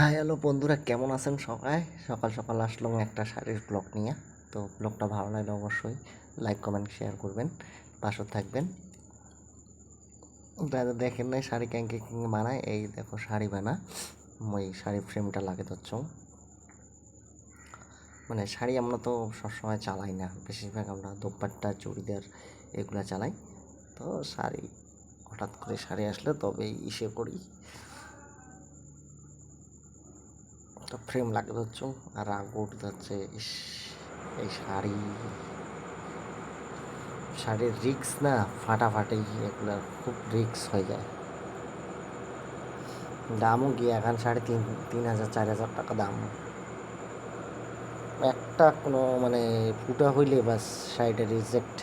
High, hello বন্ধুরা, কেমন আছেন সবাই? সকাল সকাল আসলাম একটা শাড়ির ব্লগ নিয়ে। তো ব্লগটা ভালো লাগলে অবশ্যই লাইক কমেন্ট শেয়ার করবেন, পাশে থাকবেন। দাদা দেখেন নাই শাড়ি ক্যাঙ্কে বানায়? এই দেখো শাড়ি বানা। ওই শাড়ি ফ্রেমটা লাগে ধরছ মানে শাড়ি আমরা তো সবসময় চালাই না। বেশিরভাগ আমরা দোপাট্টা, চুড়িদার এগুলো চালাই। তো শাড়ি হঠাৎ করে শাড়ি আসলে তবেই ইসে করি। তো ফ্রেম লাগে হচ্ছে আর উঠে যাচ্ছে ইস, এই শাড়ি। শাড়ির রিক্স না ফাটাফাটি, এগুলো খুব রিক্স হয়ে যায়। দামও গিয়ে এখন সাড়ে তিন তিন হাজার, চার হাজার টাকা দাম। একটা কোনো মানে ফুটা হইলে বাস শাড়িটা রিজেক্ট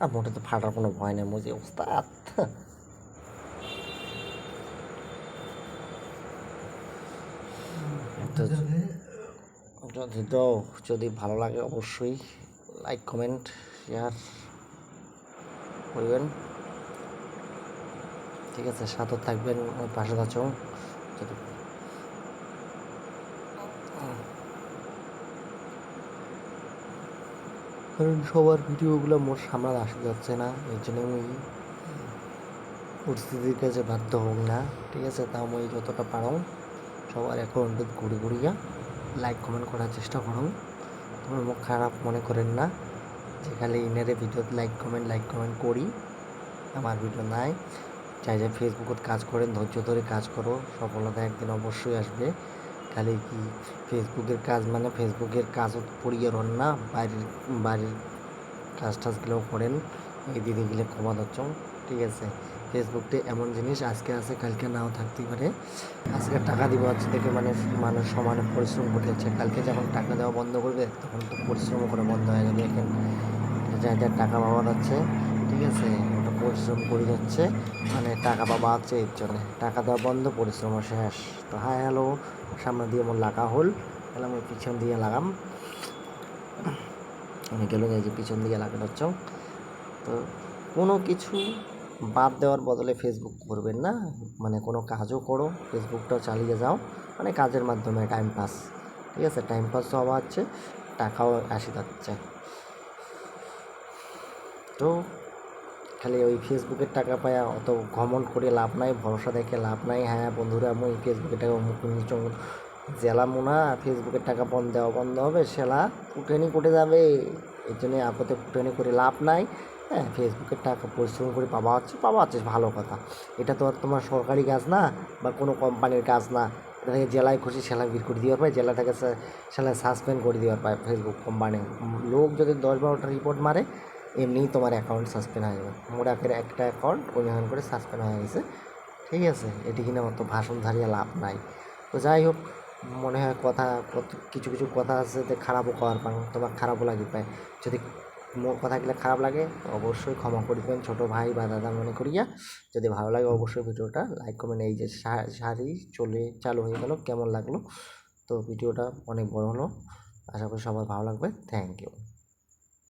আর মোটে তো ফাটার কোনো ভয় নেই, মুজি, ওস্তাদ। যদি তো, যদি ভালো লাগে অবশ্যই লাইক কমেন্ট শেয়ার করবেন। ঠিক আছে, সাথে থাকবেন, পাশে আছো যদি কারণ সবার ভিডিওগুলো মোর সামনে আসা যাচ্ছে না এই জন্য আমি পরিস্থিতির কাছে বাধ্য হোক না, ঠিক আছে? তাও আমি যতটা পারো সবার অ্যাকাউন্টে ঘুরে ঘুরিয়া লাইক কমেন্ট করার চেষ্টা করো। তোমার মুখ খারাপ মনে করেন না, যে খালি ইনারে ভিডিওতে লাইক কমেন্ট লাইক কমেন্ট করি, আমার ভিডিও নাই। চাই যে ফেসবুকত কাজ করেন, ধৈর্য ধরে কাজ করো, সফলতা একদিন অবশ্যই আসবে। খালি কি ফেসবুকের কাজ? মানে ফেসবুকের কাজও পড়িয়ে রন না বাড়ির বাড়ির কাজ টাজগুলোও করেন। এই দিদিগুলো ক্ষমা দচ্ছ ঠিক আছে? ফেসবুকটা এমন জিনিস আজকে আছে, কালকে নাও থাকতে পারে। আজকে টাকা দিব আজ থেকে মানে মানুষ সমানে পরিশ্রম করে যাচ্ছে কালকে যখন টাকা দেওয়া বন্ধ করবে, তখন তো পরিশ্রম করে বন্ধ হয়ে যাবে। এখন যা যা টাকা পাওয়া যাচ্ছে ঠিক আছে? পরিশ্রম করে যাচ্ছে মানে টাকা পাওয়া আছে এর জন্য। টাকা দেওয়া বন্ধ পরিশ্রম শেষ। তো হ্যাঁ হ্যালো, সামনে দিয়ে মোর লাগা হল। তাহলে আমি পিছন দিয়ে লাগাম। আমি গেল যে পিছন দিয়ে লাগানো হচ্ছে তো কোনো কিছু বাদ দেওয়ার বদলে ফেসবুক করবেন না। মানে কোনো কাজও করো ফেসবুকটাও চালিয়ে যাও। মানে কাজের মাধ্যমে টাইম পাস ঠিক আছে? টাইম পাস হওয়া হচ্ছে টাকাও আসি যাচ্ছে। তো খালি ওই ফেসবুকের টাকা পায়া অত ঘমন করে লাভ নাই, ভরসা দেখে লাভ নাই। হ্যাঁ বন্ধুরা আমি ফেসবুকের টাকা নিচ জেলা মোনা ফেসবুকের টাকা বন্ধ, দেওয়া বন্ধ হবে, সেলা ফুটেনি কুটে যাবে। এই জন্য আপদে ফুটেনি করে লাভ নাই। হ্যাঁ ফেসবুকের টাকা পরিশ্রম করে পাওয়া হচ্ছে পাওয়া হচ্ছে, ভালো কথা। এটা তো আর তোমার সরকারি কাজ না বা কোনো কোম্পানির কাজ না। এটা থেকে জেলায় খুশি সেলা বের করে দেওয়ার পায় জেলাটাকে সেলা সাসপেন্ড করে দেওয়ার পায় ফেসবুক কোম্পানি লোক যদি দশ বারোটা রিপোর্ট মারে এমনিই তোমার অ্যাকাউন্ট সাসপেন্ড হয়ে যাবে। মোরাকের একটা অ্যাকাউন্ট অনুমান করে সাসপেন্ড হয়ে গেছে। ঠিক আছে? এটি কিনা অত ভাষণ ধারিয়ে লাভ নাই। তো যাই হোক, মনে হয় কথা কিছু কিছু কথা আছে যে খারাপও করার পান তোমার খারাপও লাগে পায় যদি কথাগুলো খারাপ লাগে, অবশ্যই ক্ষমা করে দেবেন ছোটো ভাই বা দাদা মনে করিয়া। যদি ভালো লাগে, অবশ্যই ভিডিওটা লাইক কমেন্ট এই যে শাড়ি চলে, চালু হয়ে গেল, কেমন লাগল? তো ভিডিওটা অনেক বড় হলো। আশা করি সবার ভালো লাগবে। Thank you